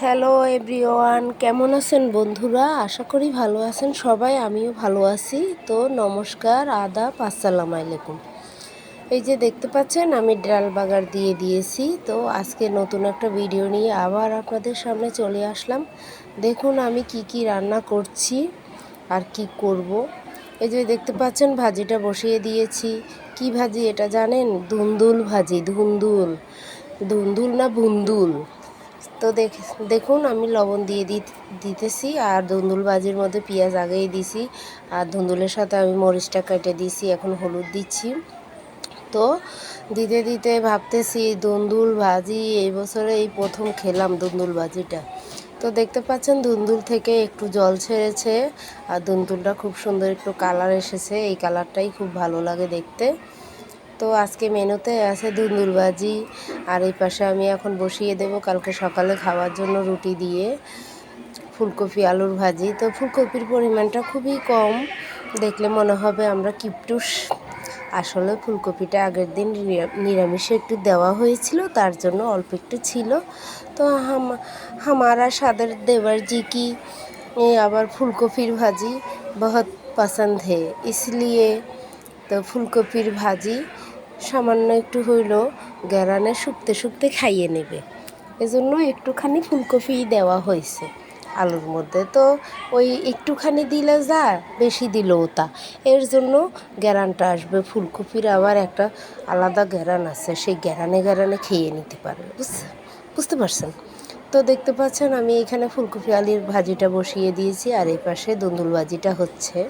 Hello everyone কেমন আছেন বন্ধুরা? আশা করি ভালো আছেন সবাই, আমিও ভালো আছি। তো নমস্কার আদা আসসালামু আলাইকুম। এই যে দেখতে পাচ্ছেন, আমি ডাল বাগার দিয়ে দিয়েছি। তো আজকে নতুন একটা ভিডিও নিয়ে আবার আপনাদের সামনে চলে আসলাম। দেখুন, আমি কি কি রান্না করছি আর কি করব। এই যে দেখতে পাচ্ছেন, ভাজিটা বসিয়ে দিয়েছি। কি ভাজি এটা জানেন? ধুন্দুল ভাজি, ধুন্দুল। ধুন্দুল না বুন্দুল তো দেখ, দেখুন, আমি লবণ দিয়ে দিতেছি আর ধুন্দুল বাজির মধ্যে পেঁয়াজ আগেই দিছি আর ধুন্দুলের সাথে আমি মরিচটা কেটে দিছি, এখন হলুদ দিচ্ছি। তো দিতে দিতে ভাবতেছি দুন্দুল ভাজি, এই বছরে এই প্রথম খেলাম দুন্দুল ভাজিটা। তো দেখতে পাচ্ছেন দুন্দুল থেকে একটু জল ছেড়েছে আর দুন্দুলটা খুব সুন্দর একটু কালার এসেছে, এই কালারটাই খুব ভালো লাগে দেখতে। তো আজকে মেনুতে আছে ধুন্দুল ভাজি আর এই পাশে আমি এখন বসিয়ে দেব কালকে সকালে খাওয়ার জন্য রুটি দিয়ে ফুলকপি আলুর ভাজি তো ফুলকপির পরিমাণটা খুবই কম দেখলে মনে হবে আমরা কিপটুস আসলে ফুলকপিটা আগের দিন নিরামিষে একটু দেওয়া হয়েছিল তার জন্য অল্প একটু ছিল তো হামারা সাদের দেবার জি কি আবার ফুলকপির ভাজি বহুত পছন্দ হে इसलिए তো ফুলকপির ভাজি সামান্য একটু হইল গ্যারানে শুকতে শুকতে খাইয়ে নেবে। এজন্য একটুখানি ফুলকপি দেওয়া হয়েছে। আলুর মধ্যে তো ওই একটুখানি দিলে যা, বেশি দিলেও তা। এর জন্য গ্যারানটা আসবে। ফুলকপির আবার একটা আলাদা গ্যারান আছে। সেই গ্যারানে গ্যারানে খেয়ে নিতে পারবে। বুঝছে? বুঝতে পারছেন? তো দেখতে পাচ্ছেন আমি এখানে ফুলকপি আলির ভাজিটা বসিয়ে দিয়েছি। আর এই পাশে দুন্দুল ভাজিটা হচ্ছে।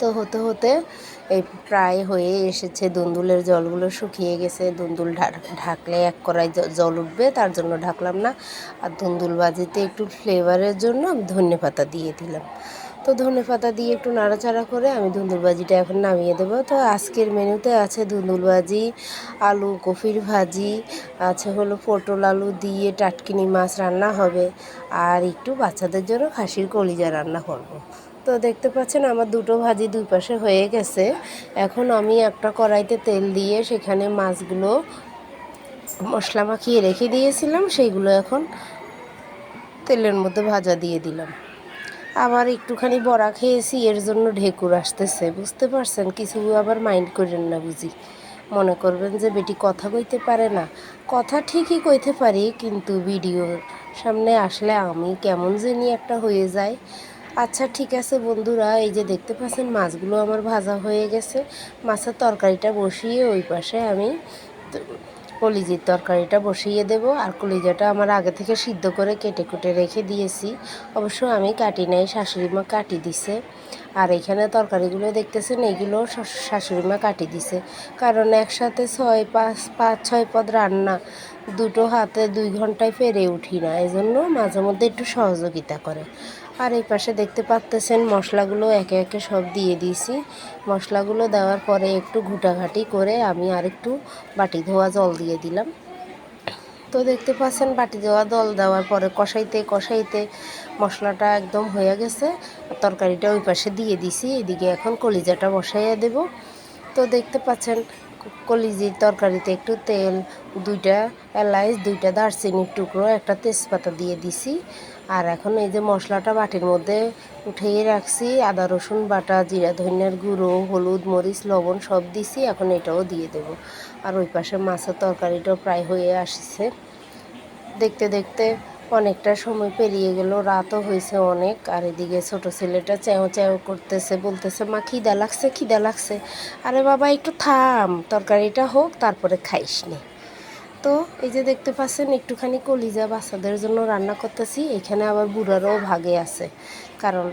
তো হতে হতে এই প্রায় হয়ে এসেছে। দুন্দুলের জলগুলো শুকিয়ে গেছে। দুন্দুল ঢাকলে এক কড়াই জল উঠবে, তার জন্য ঢাকলাম না। আর দুন্দুল বাজিতে একটু ফ্লেভারের জন্য আমি ধনে পাতা দিয়ে দিলাম। তো ধনে পাতা দিয়ে একটু নাড়াচাড়া করে আমি ধুন্দুলবাজিটা এখন নামিয়ে দেবো। তো আজকের মেনুতে আছে ধুন্দুলবাজি আলু, কফির ভাজি, আছে হলো পটল আলু দিয়ে টাটকিনি মাছ রান্না হবে। আর একটু বাচ্চাদের জন্য খাসির কলিজা রান্না করব। তো দেখতে পাচ্ছেন আমার দুটো ভাজি দুই পাশে হয়ে গেছে। এখন আমি একটা কড়াইতে তেল দিয়ে সেখানে মাছগুলো মশলা মাখিয়ে রেখে দিয়েছিলাম, সেইগুলো এখন তেলের মধ্যে ভাজা দিয়ে দিলাম। আবার একটুখানি বড়া খেয়েছি, এর জন্য ঢেকুর আসতেছে, বুঝতে পারছেন? কিছু আবার মাইন্ড করেন না বুঝি। মনে করবেন যে বেটি কথা কইতে পারে না। কথা ঠিকই কইতে পারি, কিন্তু ভিডিওর সামনে আসলে আমি কেমন জানি একটা হয়ে যায়। আচ্ছা ঠিক আছে বন্ধুরা, এই যে দেখতে পাচ্ছেন মাছগুলো আমার ভাজা হয়ে গেছে। মাছের তরকারিটা বসিয়ে ওই পাশে আমি কলিজির তরকারিটা বসিয়ে দেব আর কলিজাটা আমার আগে থেকে সিদ্ধ করে কেটে কুটে রেখে দিয়েছি। অবশ্য আমি কাটি নাই শাশুড়ি মা কাটি দিছে। আর এখানে তরকারিগুলো দেখতেছেন এইগুলো শাশুড়ি মা কাটি দিছে। কারণ একসাথে ছয় পাঁচ পাঁচ, ছয় পদ রান্না দুটো হাতে দুই ঘন্টায় পেরে উঠি না। এই জন্য মাঝে মধ্যে একটু সহযোগিতা করে। আর এই পাশে দেখতে পাচ্তেছেন, মশলাগুলো একে একে সব দিয়ে দিয়েছি। মশলাগুলো দেওয়ার পরে একটু ঘুটাঘাটি করে আমি আর একটু বাটি ধোয়া জল দিয়ে দিলাম। তো দেখতে পাচ্ছেন, বাটি দেওয়া, দল দেওয়ার পরে কষাইতে কষাইতে মশলাটা একদম হয়ে গেছে। তরকারিটা ওই পাশে দিয়ে দিছি, এদিকে এখন কলিজাটা বসাইয়া দেব। তো দেখতে পাচ্ছেন কলিজির তরকারিতে একটু তেল, দুইটা এলাইচ, দুইটা দারচিনির টুকরো, একটা তেজপাতা দিয়ে দিছি। আর এখন এই যে মশলাটা বাটির মধ্যে উঠিয়ে রাখছি, আদা, রসুন, বাটা, জিরা, ধনিয়ার গুঁড়ো, হলুদ, মরিচ, লবণ সব দিছি, এখন এটাও দিয়ে দেব। আর ওই পাশে মাছের তরকারিটাও প্রায় হয়ে আসছে। দেখতে দেখতে অনেকটা সময় পেরিয়ে গেল, রাতও হয়েছে অনেক, আর এদিকে ছোটো ছেলেটা চেও চেও করতেছে, বলতেছে, মা, খিদা লাগছে খিদা লাগছে। আরে বাবা, একটু থাম, তরকারিটা হোক, তারপরে খাইস নি। তো এই যে দেখতে পাচ্ছেন, একটুখানি কলিজা বাচ্চাদের জন্য রান্না করতেছি, এখানে আবার বুড়ারও ভাগে আছে। কারণ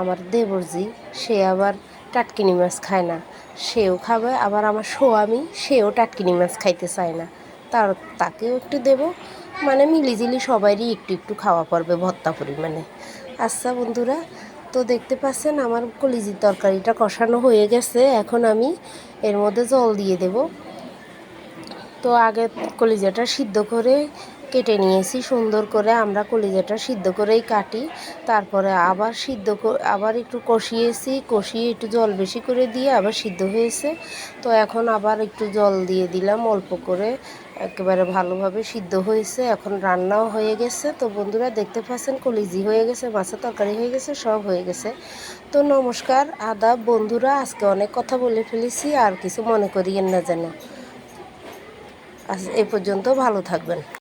আমার দেবরজি, সে আবার টাটকিনি মাছ খায় না, সেও খাবে, আবার আমার স্বামী সেও টাটকিনি মাছ খাইতে চায় না। তার, তাকেও একটু দেব। মানে মিলিজিলি সবারই একটু একটু খাওয়া পড়বে ভত্তা পরিমাণে। আচ্ছা বন্ধুরা, তো দেখতে পাচ্ছেন আমার কলিজির তরকারিটা কষানো হয়ে গেছে। এখন আমি এর মধ্যে জল দিয়ে দেব। তো আগে কলিজাটা সিদ্ধ করে কেটে নিয়েছি। সুন্দর করে আমরা কলিজাটা সিদ্ধ করেই কাটি। তারপরে আবার সিদ্ধ আবার একটু কষিয়েছি। কষিয়ে একটু জল বেশি করে দিয়ে আবার সিদ্ধ হয়েছে। তো এখন আবার একটু জল দিয়ে দিলাম অল্প করে। একেবারে ভালোভাবে সিদ্ধ হয়েছে, এখন রান্নাও হয়ে গেছে। তো বন্ধুরা, দেখতে পাচ্ছেন, কলিজি হয়ে গেছে, মাছের তরকারি হয়ে গেছে, সব হয়ে গেছে। তো নমস্কার, আদাব, বন্ধুরা, আজকে অনেক কথা বলে ফেলেছি, আর কিছু মনে করিয়েন না যেন। আজ এ পর্যন্ত ভালো থাকবেন।